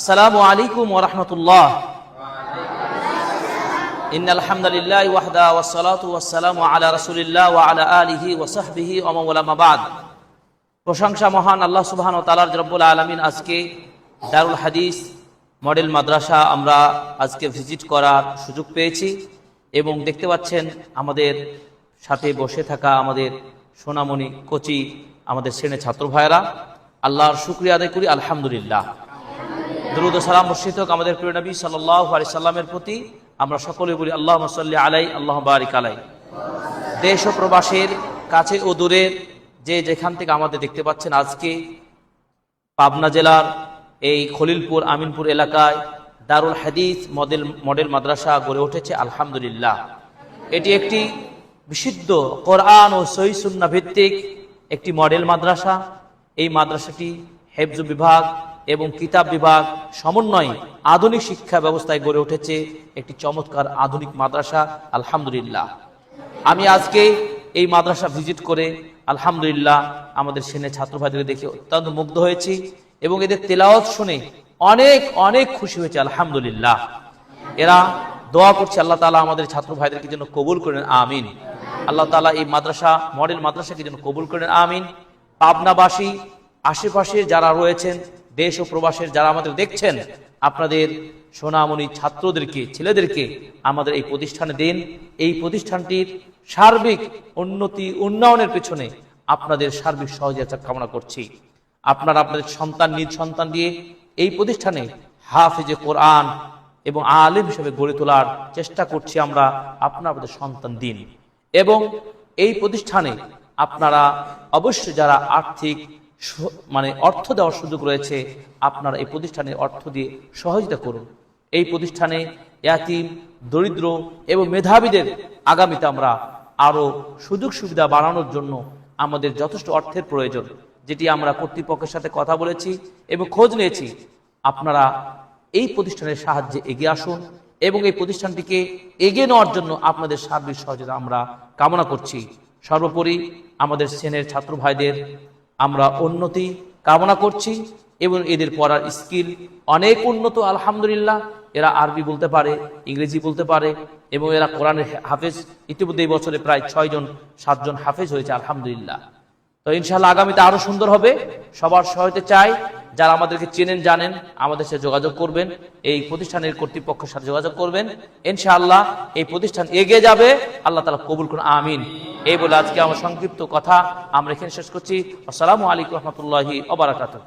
আসসালামু আলাইকুম ওয়া রাহমাতুল্লাহ। ইন্নাল হামদুলিল্লাহি ওয়াহদা ওয়াস সালাতু ওয়াস সালামু আলা রাসূলিল্লাহ ওয়া আলা আলিহি ওয়া সাহবিহি ওয়া মাওলানা বাদ প্রশংসা মহান আল্লাহ সুবহানাহু ওয়া তাআলার রব্বুল আলামিন আজকে দারুল হাদিস মডেল মাদ্রাসা আমরা আজকে ভিজিট করার সুযোগ পেয়েছি এবং দেখতে পাচ্ছেন আমাদের সাথে বসে থাকা আমাদের সোনামণি কোচি, আমাদের শ্রেণির ছাত্র ভাইরা আল্লাহর শুকরিয়া আদায় করি, আলহামদুলিল্লাহ। দরুদ সালাম হোক আমাদের প্রিয় নবী সাল্লাহ আলি সাল্লামের প্রতি। আমরা সকলে বলি আল্লাহ সাল্লি আলাই আল্লাহ বারিক আলাই। দেশ ও প্রবাসের কাছে ও দূরের যে যেখান থেকে আমাদের দেখতে পাচ্ছেন আজকে পাবনা জেলার এই খলিলপুর, আমিনপুর এলাকায় দারুল হাদিস মডেল মডেল মাদ্রাসা গড়ে উঠেছে, আলহামদুলিল্লাহ। এটি একটি বিশুদ্ধ কোরআন ও সহিসুন্না ভিত্তিক একটি মডেল মাদ্রাসা। এই মাদ্রাসাটি হেফজ বিভাগ এবং কিতাব বিভাগ সমন্বয়ে আধুনিক শিক্ষা ব্যবস্থায় গড়ে উঠেছে একটি চমৎকার আধুনিক মাদ্রাসা, আলহামদুলিল্লাহ। আমি আজকে এই মাদ্রাসা ভিজিট করে, আলহামদুলিল্লাহ, আমাদের সেনে ছাত্র ভাইদের দেখে অত্যন্ত মুগ্ধ হয়েছি এবং এদের তেলাওয়াত শুনে অনেক অনেক খুশি হয়েছে, আলহামদুলিল্লাহ। এরা দোয়া করছে, আল্লাহ তালা আমাদের ছাত্র ভাইদেরকে যেন কবুল করেন, আমিন। আল্লাহ তালা এই মাদ্রাসা, মডেল মাদ্রাসাকে যেন কবুল করেন, আমিন। পাবনাবাসী, আশেপাশে যারা রয়েছেন দেশ ও প্রবাসের যারা আমাদের দেখছেন, আপনাদের সোনামণি ছাত্রদেরকে, ছেলেদেরকে আমাদের এই প্রতিষ্ঠানে দিন। এই প্রতিষ্ঠানটির সার্বিক উন্নতি, উন্নয়নের পেছনে আপনাদের সার্বিক সহযোগিতা কামনা করছি। আপনারা আপনাদের সন্তান, নিজ সন্তান দিয়ে এই প্রতিষ্ঠানে হাফিজে কোরআন এবং আলিম হিসেবে গড়ে তোলার চেষ্টা করছি আমরা, আপনার আপনাদের সন্তান দিন। এবং এই প্রতিষ্ঠানে আপনারা অবশ্যই যারা আর্থিক মানে অর্থ দেওয়ার সুযোগ রয়েছে, আপনারা এই প্রতিষ্ঠানে অর্থ দিয়ে সহযোগিতা করুন। এই প্রতিষ্ঠানে ইয়াতিম, দরিদ্র এবং মেধাবীদের আগামীতে আমরা আরও সুযোগ সুবিধা বাড়ানোর জন্য আমাদের যথেষ্ট অর্থের প্রয়োজন, যেটি আমরা কর্তৃপক্ষের সাথে কথা বলেছি এবং খোঁজ নিয়েছি। আপনারা এই প্রতিষ্ঠানের সাহায্যে এগিয়ে আসুন এবং এই প্রতিষ্ঠানটিকে এগিয়ে নেওয়ার জন্য আপনাদের সার্বিক সহযোগিতা আমরা কামনা করছি। সর্বোপরি আমাদের সেনের ছাত্র ভাইদের আমরা উন্নতি কামনা করছি এবং এদের পড়ার স্কিল অনেক উন্নত, আলহামদুলিল্লাহ। এরা আরবি বলতে পারে, ইংরেজি বলতে পারে, এবং এরা কোরআনের হাফেজ। ইতিমধ্যে এই বছরে প্রায় ছয়জন, সাতজন হাফেজ হয়েছে, আলহামদুলিল্লাহ। তো ইনশাল্লাহ আগামীতে আরও সুন্দর হবে। সবার সহায়তা চাই। যারা আমাদেরকে চেনেন, জানেন, আমাদের সাথে যোগাযোগ করবেন। এই প্রতিষ্ঠানের কর্তৃপক্ষের সাথে যোগাযোগ করবেন। ইনশাআল্লাহ এই প্রতিষ্ঠান এগিয়ে যাবে। আল্লাহ তালা কবুল করুন। আমিন। এই বলে আজকে আমার সংক্ষিপ্ত কথা আমরা এখানে শেষ করছি। আসসালামু আলাইকুম রহমতুল্লাহি ওবরাকাতুহ